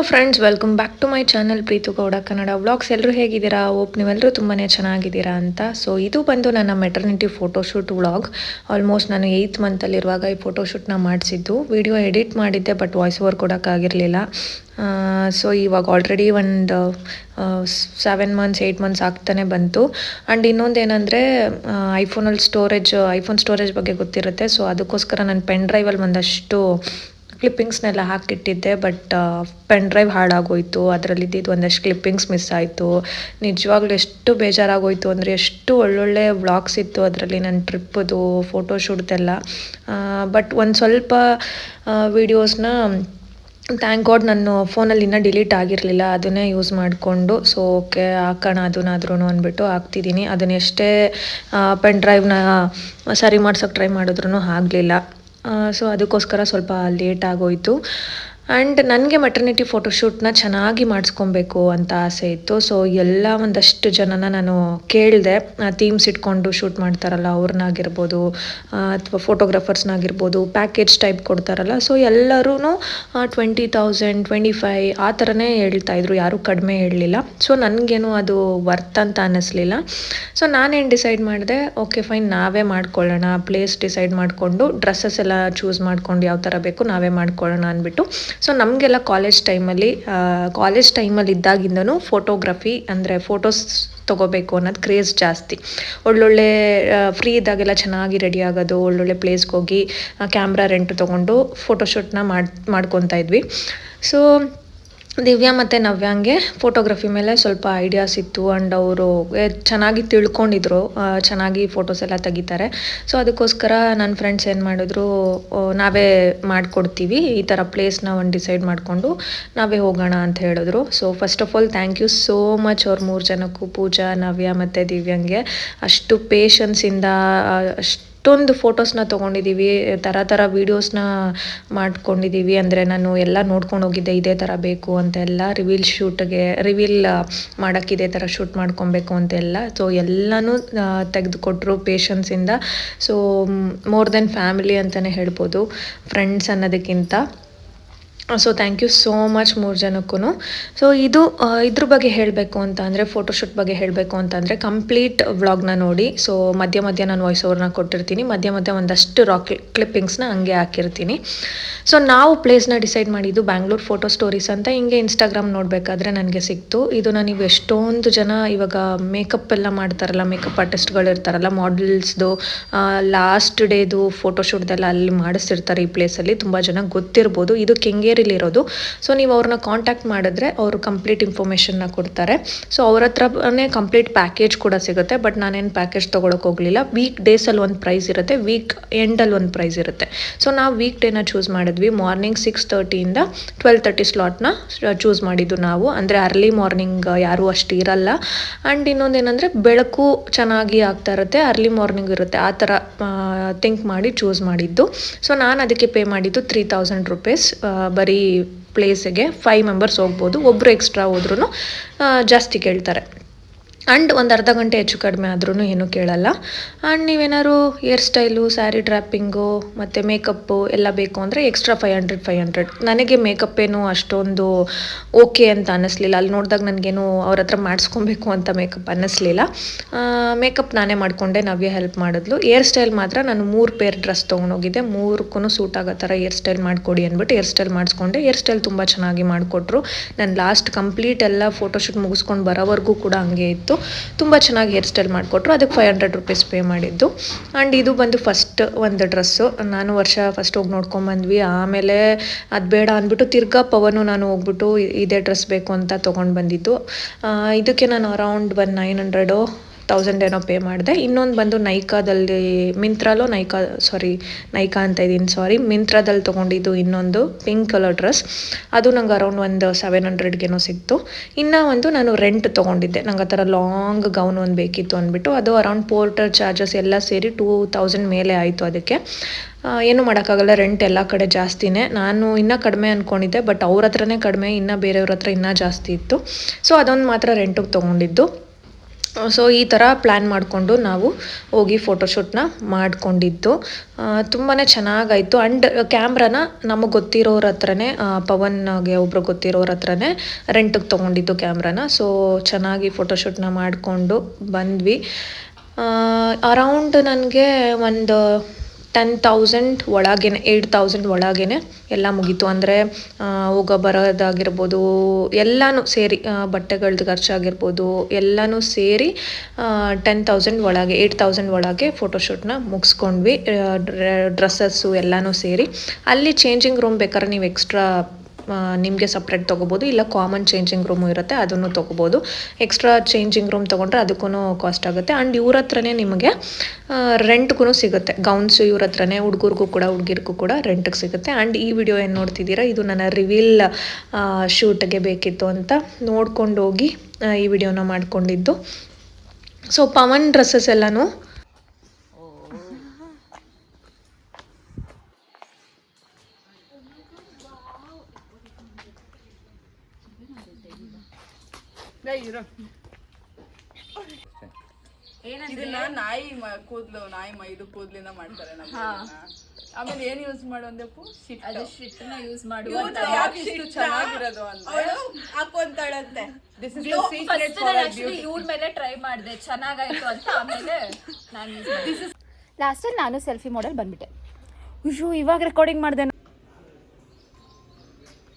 Hello friends welcome back to my channel Preethu Gowda Kannada vlogs ಎಲ್ಲರೂ ಹೇಗಿದ್ದೀರಾ? ಓಪ್ ನೀವೆಲ್ಲರೂ ತುಂಬಾ ಚೆನ್ನಾಗಿದ್ದೀರಾ ಅಂತ. ಸೊ ಇದು ಬಂದು ನನ್ನ ಮೆಟರ್ನಿಟಿ ಫೋಟೋಶೂಟ್ ವ್ಲಾಗ್ ಆಲ್ಮೋಸ್ಟ್ ನಾನು ಏಯ್ತ್ ಮಂತಲ್ಲಿರುವಾಗ ಈ ಫೋಟೋಶೂಟ್ನ ಮಾಡಿಸಿದ್ದು. ವಿಡಿಯೋ ಎಡಿಟ್ ಮಾಡಿದ್ದೆ ಬಟ್ ವಾಯ್ಸ್ ಓವರ್ ಕೊಡೋಕ್ಕಾಗಿರಲಿಲ್ಲ ಸೊ ಇವಾಗ ಆಲ್ರೆಡಿ ಒಂದು ಸೆವೆನ್ ಮಂತ್ಸ್ ಏಯ್ಟ್ ಮಂತ್ಸ್ ಆಗ್ತಾನೆ ಬಂತು. ಆ್ಯಂಡ್ ಇನ್ನೊಂದು ಏನಂದರೆ ಐಫೋನಲ್ಲಿ ಸ್ಟೋರೇಜ್ ಐಫೋನ್ ಸ್ಟೋರೇಜ್ ಬಗ್ಗೆ ಗೊತ್ತಿರುತ್ತೆ. ಸೊ ಅದಕ್ಕೋಸ್ಕರ ನಾನು ಪೆನ್ ಡ್ರೈವಲ್ಲಿ ಒಂದಷ್ಟು ಕ್ಲಿಪ್ಪಿಂಗ್ಸ್ನೆಲ್ಲ ಹಾಕಿಟ್ಟಿದ್ದೆ ಬಟ್ ಪೆನ್ ಡ್ರೈವ್ ಹಾಳಾಗೋಯಿತು. ಅದರಲ್ಲಿ ಇದ್ದಿದ್ದು ಒಂದಷ್ಟು ಕ್ಲಿಪ್ಪಿಂಗ್ಸ್ ಮಿಸ್ ಆಯಿತು. ನಿಜವಾಗ್ಲೂ ಎಷ್ಟು ಬೇಜಾರಾಗೋಯಿತು ಅಂದರೆ ಎಷ್ಟು ಒಳ್ಳೊಳ್ಳೆ ವ್ಲಾಗ್ಸ್ ಇತ್ತು ಅದರಲ್ಲಿ ನನ್ನ ಟ್ರಿಪ್ಪದು ಫೋಟೋಶೂಟ್ದೆಲ್ಲ ಬಟ್ ಒಂದು ಸ್ವಲ್ಪ ವೀಡಿಯೋಸ್ನ ಥ್ಯಾಂಕ್ ಗಾಡ್ ನನ್ನ ಫೋನಲ್ಲಿ ಇನ್ನೂ ಡಿಲೀಟ್ ಆಗಿರಲಿಲ್ಲ. ಅದನ್ನೇ ಯೂಸ್ ಮಾಡಿಕೊಂಡು ಸೊ ಓಕೆ ಹಾಕೋಣ ಅದನ್ನಾದ್ರೂ ಅಂದ್ಬಿಟ್ಟು ಹಾಕ್ತಿದ್ದೀನಿ. ಅದನ್ನೆಷ್ಟೇ ಪೆನ್ ಡ್ರೈವ್ನ ಸರಿ ಮಾಡ್ಸೋಕ್ಕೆ ಟ್ರೈ ಮಾಡಿದ್ರೂ ಆಗಲಿಲ್ಲ. ಸೊ ಅದಕ್ಕೋಸ್ಕರ ಸ್ವಲ್ಪ ಲೇಟ್ ಆಗೋಯಿತು. ಆ್ಯಂಡ್ ನನಗೆ ಮಟರ್ನಿಟಿ ಫೋಟೋಶೂಟ್ನ ಚೆನ್ನಾಗಿ ಮಾಡಿಸ್ಕೊಬೇಕು ಅಂತ ಆಸೆ ಇತ್ತು. ಸೊ ಎಲ್ಲ ಒಂದಷ್ಟು ಜನನ ನಾನು ಕೇಳಿದೆ. ಥೀಮ್ಸ್ ಇಟ್ಕೊಂಡು ಶೂಟ್ ಮಾಡ್ತಾರಲ್ಲ, ಅವ್ರನ್ನಾಗಿರ್ಬೋದು ಅಥವಾ ಫೋಟೋಗ್ರಾಫರ್ಸ್ನಾಗಿರ್ಬೋದು ಪ್ಯಾಕೇಜ್ ಟೈಪ್ ಕೊಡ್ತಾರಲ್ಲ. ಸೊ ಎಲ್ಲರೂ ಟ್ವೆಂಟಿ ತೌಸಂಡ್ ಟ್ವೆಂಟಿ ಫೈ ಆ ಥರನೇ ಹೇಳ್ತಾಯಿದ್ರು ಯಾರೂ ಕಡಿಮೆ ಹೇಳಲಿಲ್ಲ. ಸೊ ನನಗೇನು ಅದು ವರ್ತ್ ಅಂತ ಅನ್ನಿಸ್ಲಿಲ್ಲ. ಸೊ ನಾನೇನು ಡಿಸೈಡ್ ಮಾಡಿದೆ ಓಕೆ ಫೈನ್ ನಾವೇ ಮಾಡ್ಕೊಳ್ಳೋಣ. ಪ್ಲೇಸ್ ಡಿಸೈಡ್ ಮಾಡಿಕೊಂಡು ಡ್ರೆಸ್ಸಸ್ ಎಲ್ಲ ಚೂಸ್ ಮಾಡ್ಕೊಂಡು ಯಾವ ಥರ ಬೇಕು, ನಾವೇ ಮಾಡ್ಕೊಳ್ಳೋಣ ಅಂದ್ಬಿಟ್ಟು ಸೊ ನಮಗೆಲ್ಲ ಕಾಲೇಜ್ ಟೈಮಲ್ಲಿ ಕಾಲೇಜ್ ಟೈಮಲ್ಲಿ ಇದ್ದಾಗಿಂದನೂ ಫೋಟೋಗ್ರಫಿ ಅಂದರೆ ಫೋಟೋಸ್ ತೊಗೋಬೇಕು ಅನ್ನೋದು ಕ್ರೇಜ್ ಜಾಸ್ತಿ. ಒಳ್ಳೊಳ್ಳೆ ಫ್ರೀ ಇದ್ದಾಗೆಲ್ಲ ಚೆನ್ನಾಗಿ ರೆಡಿ ಆಗೋದು, ಒಳ್ಳೊಳ್ಳೆ ಪ್ಲೇಸ್ಗೆ ಹೋಗಿ ಕ್ಯಾಮ್ರಾ ರೆಂಟ್ ತೊಗೊಂಡು ಫೋಟೋಶೂಟ್ನ ಮಾಡಿ, ಮಾಡ್ಕೊತಾ ಇದ್ವಿ. ಸೊ ದಿವ್ಯಾ ಮತ್ತು ನವ್ಯಾಂಗೆ ಫೋಟೋಗ್ರಫಿ ಮೇಲೆ ಸ್ವಲ್ಪ ಐಡಿಯಾಸ್ ಇತ್ತು ಆ್ಯಂಡ್ ಅವರು ಚೆನ್ನಾಗಿ ತಿಳ್ಕೊಂಡಿದ್ರು ಚೆನ್ನಾಗಿ ಫೋಟೋಸ್ ಎಲ್ಲ ತೆಗಿತಾರೆ. ಸೊ ಅದಕ್ಕೋಸ್ಕರ ನನ್ನ ಫ್ರೆಂಡ್ಸ್ ಏನು ಮಾಡಿದ್ರು ನಾವೇ ಮಾಡಿಕೊಡ್ತೀವಿ. ಈ ಥರ ಪ್ಲೇಸ್ನ ಒಂದು ಡಿಸೈಡ್ ಮಾಡಿಕೊಂಡು ನಾವೇ ಹೋಗೋಣ ಅಂತ ಹೇಳಿದ್ರು. So first of all thank you so much ಅವ್ರ ಮೂರು ಜನಕ್ಕೂ, ಪೂಜಾ, ನವ್ಯ ಮತ್ತು ದಿವ್ಯಾಂಗೆ. ಅಷ್ಟು ಪೇಷನ್ಸಿಂದ ಅಷ್ಟು ಅಷ್ಟೊಂದು ಫೋಟೋಸ್ನ ತೊಗೊಂಡಿದ್ದೀವಿ ಥರ ಥರ ವೀಡಿಯೋಸ್ನ ಮಾಡ್ಕೊಂಡಿದ್ದೀವಿ ಅಂದರೆ ನಾನು ಎಲ್ಲ ನೋಡ್ಕೊಂಡು ಹೋಗಿದ್ದೆ, ಇದೇ ಥರ ಬೇಕು ಅಂತೆಲ್ಲ ರಿವೀಲ್ ಶೂಟ್ಗೆ ರಿವೀಲ್ ಮಾಡೋಕ್ಕೆ ಇದೇ ಥರ ಶೂಟ್ ಮಾಡ್ಕೊಬೇಕು ಅಂತೆಲ್ಲ ಸೊ ಎಲ್ಲನೂ ತೆಗೆದುಕೊಟ್ರು ಪೇಷನ್ಸಿಂದ ಸೊ ಮೋರ್ ದೆನ್ ಫ್ಯಾಮಿಲಿ ಅಂತಲೇ ಹೇಳ್ಬೋದು ಫ್ರೆಂಡ್ಸ್ ಅನ್ನೋದಕ್ಕಿಂತ. So thank you so much ಮೂರು ಜನಕ್ಕೂ ಸೊ ಇದು ಇದ್ರ ಬಗ್ಗೆ ಹೇಳಬೇಕು ಅಂತ ಅಂದರೆ ಫೋಟೋಶೂಟ್ ಬಗ್ಗೆ ಹೇಳಬೇಕು ಅಂತಂದರೆ ಕಂಪ್ಲೀಟ್ ವ್ಲಾಗ್ನ ನೋಡಿ. ಸೊ ಮಧ್ಯ ಮಧ್ಯ ನಾನು ವಾಯ್ಸ್ ಓವರ್ನ ಕೊಟ್ಟಿರ್ತೀನಿ. ಮಧ್ಯ ಮಧ್ಯ ಒಂದಷ್ಟು ರಾಕ್ ಕ್ಲಿಪ್ಪಿಂಗ್ಸ್ನ ಹಂಗೆ ಹಾಕಿರ್ತೀನಿ. ಸೊ ನಾವು ಪ್ಲೇಸ್ನ ಡಿಸೈಡ್ ಮಾಡಿದ್ದು ಬ್ಯಾಂಗ್ಳೂರ್ ಫೋಟೋ ಸ್ಟೋರೀಸ್ ಅಂತ ಹಿಂಗೆ ಇನ್ಸ್ಟಾಗ್ರಾಮ್ ನೋಡಬೇಕಾದ್ರೆ ನನಗೆ ಸಿಕ್ತು. ಇದು ನೀವು ಎಷ್ಟೊಂದು ಜನ ಇವಾಗ ಮೇಕಪ್ ಎಲ್ಲ ಮಾಡ್ತಾರಲ್ಲ ಮೇಕಪ್ ಆರ್ಟಿಸ್ಟ್ಗಳು ಇರ್ತಾರಲ್ಲ ಮಾಡೆಲ್ಸ್ದು ಲಾಸ್ಟ್ ಡೇದು ಫೋಟೋಶೂಟ್ದೆಲ್ಲ ಅಲ್ಲಿ ಮಾಡಿಸ್ತಿರ್ತಾರೆ ಈ ಪ್ಲೇಸಲ್ಲಿ ತುಂಬ ಜನ ಗೊತ್ತಿರ್ಬೋದು. ಇದು ಕೆಂಗೇರಿ ಇರೋದು. ಸೊ ನೀವು ಅವ್ರನ್ನ ಕಾಂಟ್ಯಾಕ್ಟ್ ಮಾಡಿದ್ರೆ ಅವರು ಕಂಪ್ಲೀಟ್ ಇನ್ಫಾರ್ಮೇಷನ್ನ ಕೊಡ್ತಾರೆ. ಸೊ ಅವ್ರ ಹತ್ರನೇ ಕಂಪ್ಲೀಟ್ ಪ್ಯಾಕೇಜ್ ಕೂಡ ಸಿಗುತ್ತೆ. ಬಟ್ ನಾನೇನು ಪ್ಯಾಕೇಜ್ ತೊಗೊಳಕ್ಕೆ ಹೋಗಲಿಲ್ಲ. ವೀಕ್ ಡೇಸಲ್ಲಿ ಒಂದು ಪ್ರೈಸ್ ಇರುತ್ತೆ. ವೀಕ್ ಎಂಡಲ್ಲಿ ಒಂದು ಪ್ರೈಸ್ ಇರುತ್ತೆ. ಸೊ ನಾವು ವೀಕ್ ಡೇನ ಚೂಸ್ ಮಾಡಿದ್ವಿ. ಮಾರ್ನಿಂಗ್ ಸಿಕ್ಸ್ ತರ್ಟಿಯಿಂದ ಟ್ವೆಲ್ ತರ್ಟಿ ಸ್ಲಾಟ್ನ ಚೂಸ್ ಮಾಡಿದ್ದು ನಾವು. ಅಂದರೆ ಅರ್ಲಿ ಮಾರ್ನಿಂಗ್ ಯಾರೂ ಅಷ್ಟು ಇರಲ್ಲ. ಆ್ಯಂಡ್ ಇನ್ನೊಂದು ಏನಂದರೆ ಬೆಳಕು ಚೆನ್ನಾಗಿ ಆಗ್ತಾ ಇರುತ್ತೆ. ಅರ್ಲಿ ಮಾರ್ನಿಂಗ್ ಇರುತ್ತೆ. ಆ ಥರ ಥಿಂಕ್ ಮಾಡಿ ಚೂಸ್ ಮಾಡಿದ್ದು. ಸೊ ನಾನು ಅದಕ್ಕೆ ಪೇ ಮಾಡಿದ್ದು ತ್ರೀ ತೌಸಂಡ್ ರುಪೀಸ್ ಬರೀ ಪ್ಲೇಸಿಗೆ ಫೈವ್ ಮೆಂಬರ್ಸ್ ಹೋಗ್ಬೋದು. ಒಬ್ಬರು ಎಕ್ಸ್ಟ್ರಾ ಹೋದ್ರೂ ಜಾಸ್ತಿ ಕೇಳ್ತಾರೆ. ಆ್ಯಂಡ್ ಒಂದು ಅರ್ಧ ಗಂಟೆ ಹೆಚ್ಚು ಕಡಿಮೆ ಆದ್ರೂ ಏನೂ ಕೇಳಲ್ಲ. ಆ್ಯಂಡ್ ನೀವೇನಾದ್ರು ಹೇರ್ ಸ್ಟೈಲು ಸ್ಯಾರಿ ಡ್ರಾಪಿಂಗು ಮತ್ತು ಮೇಕಪ್ಪು ಎಲ್ಲ ಬೇಕು ಅಂದರೆ extra five hundred five hundred ನನಗೆ ಮೇಕಪ್ ಏನು ಅಷ್ಟೊಂದು ಓಕೆ ಅಂತ ಅನ್ನಿಸ್ಲಿಲ್ಲ. ಅಲ್ಲಿ ನೋಡಿದಾಗ ನನಗೇನು ಅವ್ರ ಹತ್ರ ಮಾಡಿಸ್ಕೊಬೇಕು ಅಂತ ಮೇಕಪ್ ಅನ್ನಿಸ್ಲಿಲ್ಲ. ಮೇಕಪ್ ನಾನೇ ಮಾಡಿಕೊಂಡೆ, ನವ್ಯ ಹೆಲ್ಪ್ ಮಾಡಿದ್ಲು. ಹೇರ್ ಸ್ಟೈಲ್ ಮಾತ್ರ ನಾನು ಮೂರು ಪೇರ್ ಡ್ರೆಸ್ ತೊಗೊಂಡೋಗಿದ್ದೆ. ಮೂರಕ್ಕೂ ಸೂಟ್ ಆಗೋ ಥರ ಹೇರ್ ಸ್ಟೈಲ್ ಮಾಡಿಕೊಡಿ ಅಂದ್ಬಿಟ್ಟು ಹೇರ್ ಸ್ಟೈಲ್ ಮಾಡಿಸ್ಕೊಂಡೆ. ಹೇರ್ ಸ್ಟೈಲ್ ತುಂಬ ಚೆನ್ನಾಗಿ ಮಾಡಿಕೊಟ್ರು. ನಾನು ಲಾಸ್ಟ್ ಕಂಪ್ಲೀಟ್ ಎಲ್ಲ ಫೋಟೋಶೂಟ್ ಮುಗಿಸ್ಕೊಂಡು ಬರೋವರೆಗೂ ಕೂಡ ಹಂಗೆ ಇತ್ತು. ತುಂಬ ಚೆನ್ನಾಗಿ ಹೇರ್ ಸ್ಟೈಲ್ ಮಾಡಿಕೊಟ್ರು. ಅದಕ್ಕೆ ಫೈವ್ ಹಂಡ್ರೆಡ್ ರುಪೀಸ್ ಪೇ ಮಾಡಿದ್ದು. ಆ್ಯಂಡ್ ಇದು ಬಂದು ಫಸ್ಟ್ ಒಂದು ಡ್ರೆಸ್ಸು ನಾನು ವರ್ಷ ಫಸ್ಟ್ ಹೋಗಿ ನೋಡ್ಕೊಂಬಂದ್ವಿ. ಆಮೇಲೆ ಅದು ಬೇಡ ಅಂದ್ಬಿಟ್ಟು ತಿರ್ಗಾ ಪವನು ನಾನು ಹೋಗ್ಬಿಟ್ಟು ಇದೇ ಡ್ರೆಸ್ ಬೇಕು ಅಂತ ತೊಗೊಂಡು ಬಂದಿದ್ದು. ಇದಕ್ಕೆ ನಾನು ಅರೌಂಡ್ ಒಂದು ನೈನ್ ಹಂಡ್ರೆಡು ತೌಸಂಡ್ ಏನೋ ಪೇ ಮಾಡಿದೆ. ಇನ್ನೊಂದು ಬಂದು ನೈಕಾದಲ್ಲಿ, ಮಿಂತ್ರಾಲೋ ನೈಕಾ ಸಾರಿ ನೈಕಾ ಅಂತ ಇದ್ದೀನಿ ಸಾರಿ ಮಿಂತ್ರಾದಲ್ಲಿ ತೊಗೊಂಡಿದ್ದು ಇನ್ನೊಂದು ಪಿಂಕ್ ಕಲರ್ ಡ್ರೆಸ್ ಅದು ನಂಗೆ ಅರೌಂಡ್ ಒಂದು ಸೆವೆನ್ ಹಂಡ್ರೆಡ್ಗೇನೋ ಸಿಕ್ತು. ಇನ್ನೂ ಒಂದು ನಾನು ರೆಂಟ್ ತೊಗೊಂಡಿದ್ದೆ. ನಂಗೆ ಆ ಥರ ಲಾಂಗ್ ಗೌನ್ ಒಂದು ಬೇಕಿತ್ತು ಅಂದ್ಬಿಟ್ಟು. ಅದು ಅರೌಂಡ್ ಪೋರ್ಟರ್ ಚಾರ್ಜಸ್ ಎಲ್ಲ ಸೇರಿ ಟೂ ತೌಸಂಡ್ ಮೇಲೆ ಆಯಿತು ಅದಕ್ಕೆ. ಏನು ಮಾಡೋಕ್ಕಾಗಲ್ಲ ರೆಂಟ್ ಎಲ್ಲ ಕಡೆ ಜಾಸ್ತಿನೇ. ನಾನು ಇನ್ನೂ ಕಡಿಮೆ ಅಂದ್ಕೊಂಡಿದ್ದೆ ಬಟ್ ಅವ್ರ ಹತ್ರನೇ ಕಡಿಮೆ, ಇನ್ನೂ ಬೇರೆಯವ್ರ ಹತ್ರ ಇನ್ನೂ ಜಾಸ್ತಿ ಇತ್ತು. ಸೊ ಅದೊಂದು ಮಾತ್ರ ರೆಂಟಿಗೆ ತೊಗೊಂಡಿದ್ದು. ಸೊ ಈ ಥರ ಪ್ಲ್ಯಾನ್ ಮಾಡಿಕೊಂಡು ನಾವು ಹೋಗಿ ಫೋಟೋಶೂಟ್ನ ಮಾಡಿಕೊಂಡಿದ್ದು. ತುಂಬಾ ಚೆನ್ನಾಗಾಯಿತು. ಆ್ಯಂಡ್ ಕ್ಯಾಮ್ರಾನ ನಮಗೆ ಗೊತ್ತಿರೋರ ಹತ್ರನೇ ಪವನ್ಗೆ ಒಬ್ರು ಗೊತ್ತಿರೋರ ಹತ್ರನೇ ರೆಂಟಿಗೆ ತೊಗೊಂಡಿದ್ದು ಕ್ಯಾಮ್ರಾನ ಸೊ ಚೆನ್ನಾಗಿ ಫೋಟೋಶೂಟ್ನ ಮಾಡಿಕೊಂಡು ಬಂದ್ವಿ. ಅರೌಂಡ್ ನನಗೆ ಒಂದು ಟೆನ್ ತೌಸಂಡ್ ಒಳಗೇನೆ ಏಯ್ಟ್ ತೌಸಂಡ್ ಒಳಗೇನೆ ಎಲ್ಲ ಮುಗೀತು. ಅಂದರೆ ಹೋಗ ಬರೋದಾಗಿರ್ಬೋದು, ಎಲ್ಲನೂ ಸೇರಿ ಬಟ್ಟೆಗಳ್ದು ಖರ್ಚಾಗಿರ್ಬೋದು, ಎಲ್ಲನೂ ಸೇರಿ ಟೆನ್ ತೌಸಂಡ್ ಒಳಗೆ ಏಯ್ಟ್ ತೌಸಂಡ್ ಒಳಗೆ ಫೋಟೋಶೂಟ್ನ ಮುಗಿಸ್ಕೊಂಡ್ವಿ. ಡ್ರೆಸ್ಸಸ್ಸು ಎಲ್ಲನೂ ಸೇರಿ. ಅಲ್ಲಿ ಚೇಂಜಿಂಗ್ ರೂಮ್ ಬೇಕಾದ್ರೆ ನೀವು ಎಕ್ಸ್ಟ್ರಾ ನಿಮಗೆ ಸಪ್ರೇಟ್ ತೊಗೋಬೋದು, ಇಲ್ಲ ಕಾಮನ್ ಚೇಂಜಿಂಗ್ ರೂಮು ಇರುತ್ತೆ, ಅದನ್ನು ತೊಗೋಬೋದು. ಎಕ್ಸ್ಟ್ರಾ ಚೇಂಜಿಂಗ್ ರೂಮ್ ತೊಗೊಂಡ್ರೆ ಅದಕ್ಕೂ ಕಾಸ್ಟ್ ಆಗುತ್ತೆ. ಆ್ಯಂಡ್ ಇವ್ರ ಹತ್ರನೇ ನಿಮಗೆ ರೆಂಟ್ಗೂ ಸಿಗುತ್ತೆ. ಗೌನ್ಸ್ ಇವ್ರ ಹತ್ರನೇ, ಹುಡುಗರಿಗೂ ಕೂಡ, ಹುಡುಗಿರ್ಗೂ ಕೂಡ ರೆಂಟ್ಗೆ ಸಿಗುತ್ತೆ. ಆ್ಯಂಡ್ ಈ ವಿಡಿಯೋ ಏನು ನೋಡ್ತಿದ್ದೀರಾ, ಇದು ನನ್ನ ರಿವೀಲ್ ಶೂಟ್ಗೆ ಬೇಕಿತ್ತು ಅಂತ ನೋಡ್ಕೊಂಡು ಹೋಗಿ ಈ ವಿಡಿಯೋನ ಮಾಡಿಕೊಂಡಿದ್ದು. ಸೊ ಪವನ್ ಡ್ರೆಸ್ಸಸ್ ಎಲ್ಲನೂ ಇದನ್ನ ನಾಯಿ ಮ- ಕೂದ್ಲು ನಾಯಿ ಮೈದು ಕೂದ್ಲಿಂದ ಮಾಡ್ತಾರೆ ನಮ್ಮ ಆಮೇಲೆ ಏನ್ ಯೂಸ್ ಮಾಡು ಅಂದೆಪ್ಪು ಅದು ಶಿಟ್ನ ಯೂಸ್ ಯಾಕೆ ಇಷ್ಟು ಚೆನ್ನಾಗಿರೋದು ಅಂದ್ರೆ? ಹಾಕೊಂತಾಳಂತೆ. This is the secret for actually ಇವ್ರ ಮೇಲೆ ಟ್ರೈ ಮಾಡಿದೆ. ಚೆನ್ನಾಗಾಯ್ತು ಅಂತ ಆಮೇಲೆ ನಾನು ಮಾಡಿದೆ. ಲಾಸ್ಟಲ್ಲಿ ನಾನು ಸೆಲ್ಫಿ ಮಾಡಲ್ ಬಂದ್ಬಿಟ್ಟೆ. ಅಯ್ಯೋ ಇವಾಗ ರೆಕಾರ್ಡಿಂಗ್ ಮಾಡಿದೆ.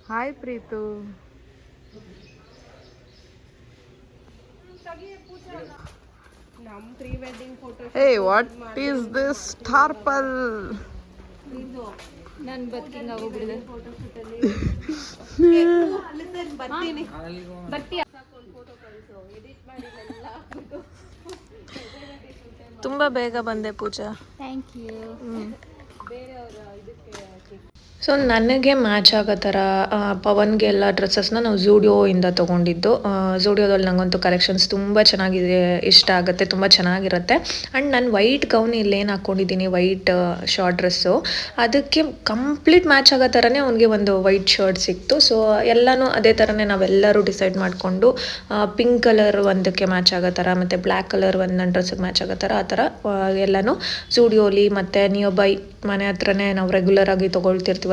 Hi Preethu. Hey what is this ಟಾರ್ಪಲ್ ನಾನು ಬದುಕಿಂಗ್ ಆಗೋಗ್ಬಿಡಿದೆ ತುಂಬ ಬೇಗ ಬಂದೆ ಪೂಜಾ ಥ್ಯಾಂಕ್ ಯು ಸೊ ನನಗೆ ಮ್ಯಾಚ್ ಆಗೋ ಥರ ಪವನ್ಗೆಲ್ಲ ಡ್ರೆಸ್ಸಸ್ನ ನಾವು ಝೂಡಿಯೋಯಿಂದ ತೊಗೊಂಡಿದ್ದು. ಝೂಡಿಯೋದಲ್ಲಿ ನನಗಂತೂ ಕಲೆಕ್ಷನ್ಸ್ ತುಂಬ ಚೆನ್ನಾಗಿದೆ, ಇಷ್ಟ ಆಗುತ್ತೆ, ತುಂಬ ಚೆನ್ನಾಗಿರುತ್ತೆ. ಆ್ಯಂಡ್ ನಾನು ವೈಟ್ ಗೌನ್ ಇಲ್ಲೇನು ಹಾಕ್ಕೊಂಡಿದ್ದೀನಿ ವೈಟ್ ಶಾರ್ಟ್ ಡ್ರೆಸ್ಸು ಅದಕ್ಕೆ ಕಂಪ್ಲೀಟ್ ಮ್ಯಾಚ್ ಆಗೋ ಥರನೇ ಅವನಿಗೆ ಒಂದು ವೈಟ್ ಶರ್ಟ್ ಸಿಕ್ತು. ಸೊ ಎಲ್ಲನೂ ಅದೇ ಥರನೇ ನಾವೆಲ್ಲರೂ ಡಿಸೈಡ್ ಮಾಡಿಕೊಂಡು ಪಿಂಕ್ ಕಲರ್ ಒಂದಕ್ಕೆ ಮ್ಯಾಚ್ ಆಗೋ ಥರ, ಮತ್ತು ಬ್ಲ್ಯಾಕ್ ಕಲರ್ ಒಂದು ನನ್ನ ಡ್ರೆಸ್ಸಿಗೆ ಮ್ಯಾಚ್ ಆಗೋ ಥರ, ಆ ಥರ ಎಲ್ಲನೂ ಝೂಡಿಯೋಲಿ ಮತ್ತು ನಿಯರ್ ಬೈ ಮನೆ ಹತ್ರನೇ ನಾವು ರೆಗ್ಯುಲರ್ ಆಗಿ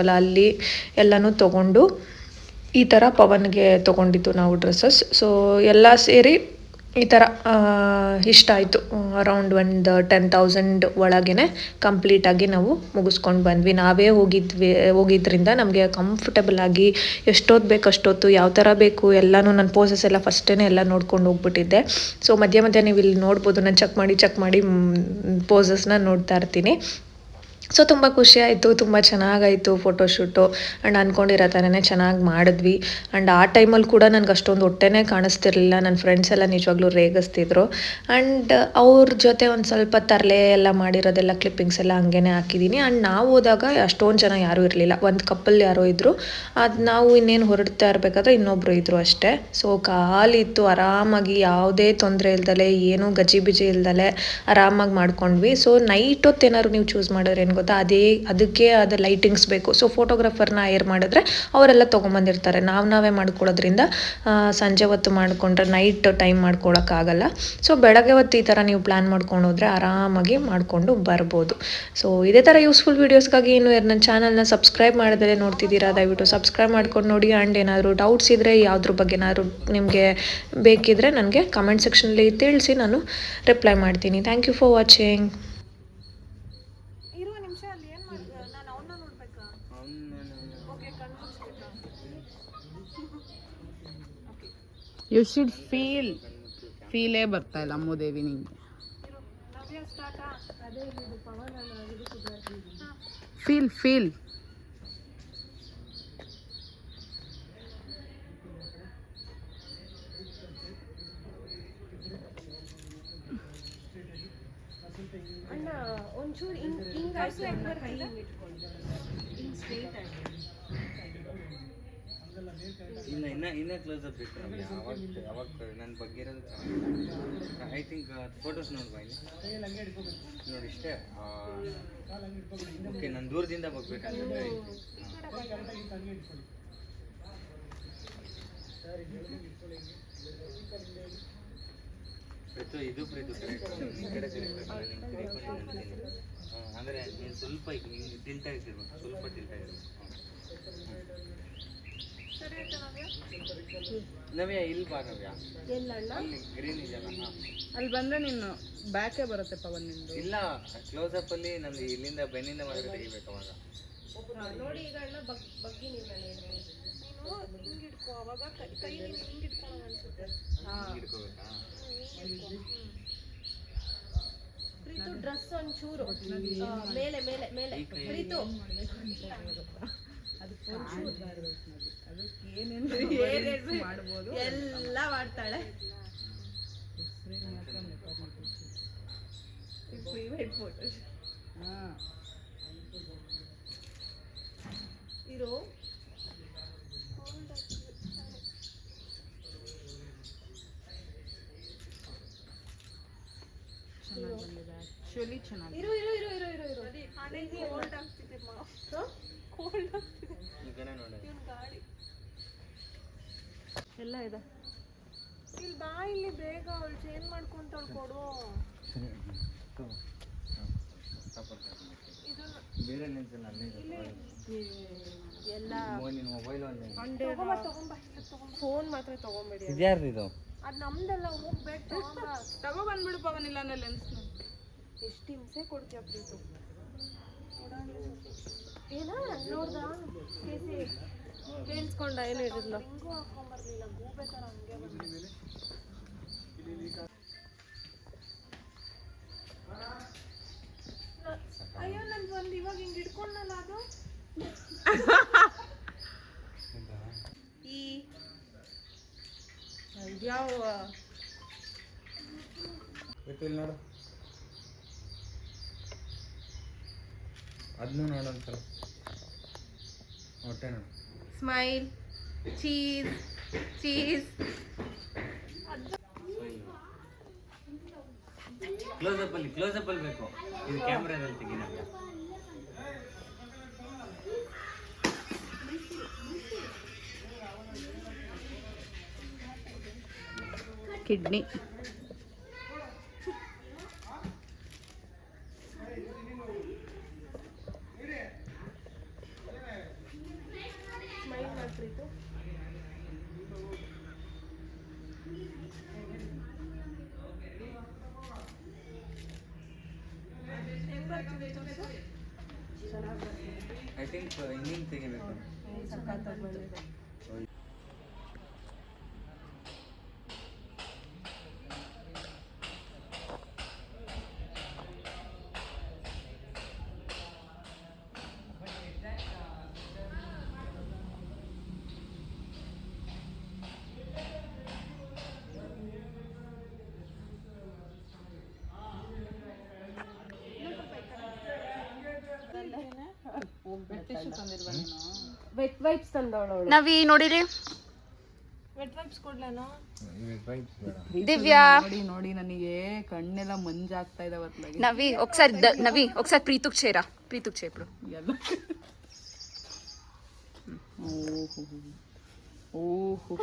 ತೊಗೊಳ್ತಿರ್ತೀವಲ್ಲ ಅಲ್ಲಿ ಎಲ್ಲನೂ ತೊಗೊಂಡು ಈ ಥರ ಪವನ್ಗೆ ತೊಗೊಂಡಿದ್ದು ನಾವು ಡ್ರೆಸ್ಸಸ್. ಸೊ ಎಲ್ಲ ಸೇರಿ ಈ ಥರ ಇಷ್ಟ ಆಯಿತು. ಅರೌಂಡ್ ಒಂದು ಟೆನ್ ತೌಸಂಡ್ ಒಳಗೇ ಕಂಪ್ಲೀಟಾಗಿ ನಾವು ಮುಗಿಸ್ಕೊಂಡು ಬಂದ್ವಿ. ನಾವೇ ಹೋಗಿದ್ವಿ, ಹೋಗಿದ್ರಿಂದ ನಮಗೆ ಕಂಫರ್ಟಬಲ್ ಆಗಿ ಎಷ್ಟೊತ್ತು ಬೇಕು ಅಷ್ಟೊತ್ತು, ಯಾವ ಥರ ಬೇಕು ಎಲ್ಲನೂ ನನ್ನ ಪೋಸಸ್ ಎಲ್ಲ ಫಸ್ಟೇ ಎಲ್ಲ ನೋಡ್ಕೊಂಡು ಹೋಗ್ಬಿಟ್ಟಿದ್ದೆ. ಸೊ ಮಧ್ಯ ಮಧ್ಯ ನೀವು ಇಲ್ಲಿ ನೋಡ್ಬೋದು, ನಾನು ಚೆಕ್ ಮಾಡಿ ಚೆಕ್ ಮಾಡಿ ಪೋಸಸ್ನ ನೋಡ್ತಾ ಇರ್ತೀನಿ. ಸೊ ತುಂಬ ಖುಷಿ ಆಯಿತು, ತುಂಬ ಚೆನ್ನಾಗಾಯಿತು ಫೋಟೋಶೂಟು ಆ್ಯಂಡ್ ಅಂದ್ಕೊಂಡಿರೋ ಥರನೇ ಚೆನ್ನಾಗಿ ಮಾಡಿದ್ವಿ. ಆ್ಯಂಡ್ ಆ ಟೈಮಲ್ಲಿ ಕೂಡ ನನಗೆ ಅಷ್ಟೊಂದು ಹೊಟ್ಟೆನೇ ಕಾಣಿಸ್ತಿರ್ಲಿಲ್ಲ. ನನ್ನ ಫ್ರೆಂಡ್ಸ್ ಎಲ್ಲ ನಿಜವಾಗ್ಲೂ ರೇಗಿಸ್ತಿದ್ರು. ಆ್ಯಂಡ್ ಅವ್ರ ಜೊತೆ ಒಂದು ಸ್ವಲ್ಪ ತರಲೆ ಎಲ್ಲ ಮಾಡಿರೋದೆಲ್ಲ ಕ್ಲಿಪ್ಪಿಂಗ್ಸ್ ಎಲ್ಲ ಹಂಗೇ ಹಾಕಿದ್ದೀನಿ ಆ್ಯಂಡ್ ನಾವು ಹೋದಾಗ ಅಷ್ಟೊಂದು ಜನ ಯಾರೂ ಇರಲಿಲ್ಲ. ಒಂದು ಕಪ್ಪಲ್ ಯಾರೋ ಇದ್ದರು ಅದು ನಾವು ಇನ್ನೇನು ಹೊರಡ್ತಾ ಇರಬೇಕಾದ್ರೆ ಇನ್ನೊಬ್ಬರು ಇದ್ದರು ಅಷ್ಟೇ. ಸೊ ಕಾಲಿತ್ತು ಆರಾಮಾಗಿ ಯಾವುದೇ ತೊಂದರೆ ಇಲ್ದಲೆ, ಏನೂ ಗಜಿಬಿಜಿ ಇಲ್ದಲೆ ಆರಾಮಾಗಿ ಮಾಡ್ಕೊಂಡ್ವಿ. ಸೊ ನೈಟ್ ಹೊತ್ತು ಏನಾದ್ರು ನೀವು ಚೂಸ್ ಮಾಡಿದ್ರೆ ಏನು ಗೊತ್ತಾ? ಅದೇ, ಅದಕ್ಕೆ ಅದು ಲೈಟಿಂಗ್ಸ್ ಬೇಕು. ಸೊ ಫೋಟೋಗ್ರಾಫರ್ನ ಹೈರ್ ಮಾಡಿದ್ರೆ ಅವರೆಲ್ಲ ತೊಗೊಂಬಂದಿರ್ತಾರೆ. ನಾವು ನಾವೇ ಮಾಡ್ಕೊಳ್ಳೋದ್ರಿಂದ ಸಂಜೆ ಹೊತ್ತು ಮಾಡಿಕೊಂಡ್ರೆ ನೈಟ್ ಟೈಮ್ ಮಾಡ್ಕೊಳಕ್ಕಾಗಲ್ಲ. ಸೊ ಬೆಳಗ್ಗೆ ಹೊತ್ತು ಈ ಥರ ನೀವು ಪ್ಲ್ಯಾನ್ ಮಾಡ್ಕೊಂಡು ಹೋದರೆ ಆರಾಮಾಗಿ ಮಾಡಿಕೊಂಡು ಬರ್ಬೋದು. ಸೊ ಇದೇ ಥರ ಯೂಸ್ಫುಲ್ ವೀಡಿಯೋಸ್ಗಾಗಿ ಇನ್ನು ನನ್ನ ಚಾನಲ್ನ ಸಬ್ಸ್ಕ್ರೈಬ್ ಮಾಡಿದ್ರೆ ನೋಡ್ತಿದ್ದೀರಾ? ದಯವಿಟ್ಟು ಸಬ್ಸ್ಕ್ರೈಬ್ ಮಾಡ್ಕೊಂಡು ನೋಡಿ. ಆ್ಯಂಡ್ ಏನಾದರೂ ಡೌಟ್ಸ್ ಇದ್ದರೆ ಯಾವುದ್ರ ಬಗ್ಗೆ ಏನಾದರೂ ನಿಮಗೆ ಬೇಕಿದ್ರೆ ನನಗೆ ಕಮೆಂಟ್ ಸೆಕ್ಷನಲ್ಲಿ ತಿಳಿಸಿ ನಾನು ರಿಪ್ಲೈ ಮಾಡ್ತೀನಿ. Thank you for watching you should feel ಫೀಲೇ ಬರ್ತಾ ಇಲ್ಲ ಅಮ್ಮುದೇವಿ ನಿಂಗೆ ಫೀಲ್ ಫೀಲ್ ಇನ್ನ ಇನ್ನ ಇನ್ನ ಕ್ಲೋಸ್ ಅಪ್ ಬೇಕು ನಮ್ಗೆ. ಯಾವಾಗ ಯಾವಾಗ ನನ್ನ ಬಗ್ಗೆ ಇರೋದು ಐ ಥಿಂಕ್ ಫೋಟೋಸ್ ನೋಡ್ಬಾ ಇಲ್ಲಿ ನೋಡಿ ಇಷ್ಟೇ ಓಕೆ ನಾನು ದೂರದಿಂದ ಬಗ್ಬೇಕಂದ್ರೆ ಪ್ರೀತು, ಇದು ಪ್ರೀತು ಕರೆಕ್ಟ್ ಈ ಕಡೆ ನಿಂಗೆ ತಿರುಗಿಕೊಂಡು ನಿಂತೀನಿ ಹಾಂ ಅಂದರೆ ನೀನು ಸ್ವಲ್ಪ ಹಿಂಗೆ ಟಿಲ್ಟ್ ಆಗಿರ್ಬೇಕು, ಸ್ವಲ್ಪ ಟಿಲ್ಟ್ ಆಗಿರ್ಬೇಕು. ನವ್ಯ ಇಲ್ಲಿ ಬಾ ನವ್ಯ. ಅಲ್ಲಿ ಗ್ರೀನ್ ಇದೆಯಲ್ಲ ಅಲ್ಲಿ ಬಂದ್ರೆ ನೀನು ಬ್ಯಾಕೇ ಬರುತ್ತೆ ಪವನ್ ನಿಂದು ಇಲ್ಲ ಕ್ಲೋಸ್ ಅಪ್ ಅಲ್ಲಿ ನಮ್ದು ಇಲ್ಲಿಂದ ಬೆನ್ನಿಂದ ಮಾತ್ರ ತೆಗಿಬೇಕು ಅವಾಗ. ಪ್ರೀತು ಡ್ರೆಸ್ ಒಂಚೂರು ಮೇಲೆ ಮೇಲೆ ಮೇಲೆ. ಈ ಕೈ ಏನೇನು ಮಾಡ್ಬೋದು. ಎಲ್ಲ ಮಾಡ್ತಾಳೆ. ಹಾಂ. ಇರು. ಚೆನ್ನಾಗಿ ಬಂದಿದೆ. ಆ್ಯಕ್ಚುಲಿ ಚೆನ್ನಾಗಿ ಇರು ಇರು ಇರು ಇರು ಇರು ಇರು. ಈ ಕಡೆ ನೋಡಿ ಎಲ್ಲ ಇದೆ. ಇಲ್ಲಿ ಬಾ ಇಲ್ಲಿ ಬೇಗ ಅವಳು ಚೇಂಜ್ ಮಾಡ್ಕೊಂತಾಳು ಕೊಡು. ಬೇರೆ ನಿಲ್ಸಲ್ಲ ಅಲ್ಲೇ ಎಲ್ಲ ಮೊಬೈಲ್ ಮೊಬೈಲ್ ಒಂದೇ. ಫೋನ್ ಮಾತ್ರ ತಗೊಂಬೇಡಿ. ಇದ್ಯಾರ್ದು ಇದು? ಅದು ನಮ್ದೆಲ್ಲ ಹೋಗ್ಬೇಕು ತಗೊಂಬ. ತಗೋ ಬಂದ್ಬಿಡು ಪವನ್ ಇಲ್ಲ ಅಂದ್ರೆ ಲೆನ್ಸ್ನ ಎಷ್ಟು ಹಿಂಸೆ ಕೊಡ್ತೀಯ ಪ್ರೀತು. ಏನ ನೋಡ್ದ? ಕೇಸಿ. ಕೇಳಿಸ್ಕೊಂಡ ಏನು ಹೇಳಿದ್ಲು? ಹಿಂಗೂ ಹಾಕೊಂಬರ್ಲಿಲ್ಲ ಗೂಬೆ ತರ ಹಂಗೆ ಬಂದಿದೆ ಅಯ್ಯೋ ನನ್ ಒಂದು ಇವಾಗ ಹಿಂಗ್ ಹಿಡ್ಕೊಂಡಲ್ಲ ಅದು? ಈ ಯಾವ ನೋಡು. ಅದನ್ನು ನೋಡೋಣ ಸರ್. ಹೊಟ್ಟೆ ನೋಡು. Smile cheese cheese close up ಅಲ್ಲಿ ಕ್ಲೋಸ್ ಅಪ್ ಅಲ್ಲಿ ಬೇಕು. ಇದು ಕ್ಯಾಮ್ರಾದಲ್ಲಿ ತೆಗಿ ಕಿಡ್ನಿ ಐ ಥಿಂಕ್ ಹಿಂಗಿಂಗ್ ತೆಗಿಬೇಕು ವೆಟ್ ವೈಪ್ಸ್ ನೋಡಿರಿ. ದಿವ್ಯಾ. ನೋಡಿ ನೋಡಿ ನನಗೆ ಕಣ್ಣೆಲ್ಲ ಮಂಜಾಗ್ತಾ ಇದಾವ ನವಿ ಒಕ್ಸಾರಿ ನವಿ ಒಕ್ಸಾರಿ ಪ್ರೀತುಕ್ ಚೇರ ಪ್ರೀತುಕ್ ಚೇಪ್ರು ಎಲ್ಲ ಓಹೋ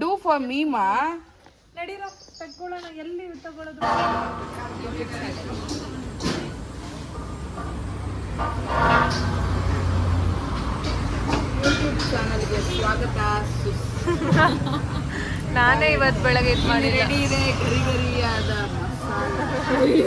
ಡೂ ಫಾರ್ ಮೀಮಾ ನಡೀರೋ ತಗೊಳ್ಳೋಣ ಎಲ್ಲಿ ತಗೊಳ್ಳೋದು ಯೂಟ್ಯೂಬ್ ಚಾನಲ್ಗೆ ಸ್ವಾಗತ ನಾನೇ ಇವತ್ತು ಬೆಳಗ್ಗೆ ಇದು ಮಾಡಿ ರೆಡಿ ಇದೆ ಗರಿ ಗರಿಯಾದ ಮಸಾಲೆ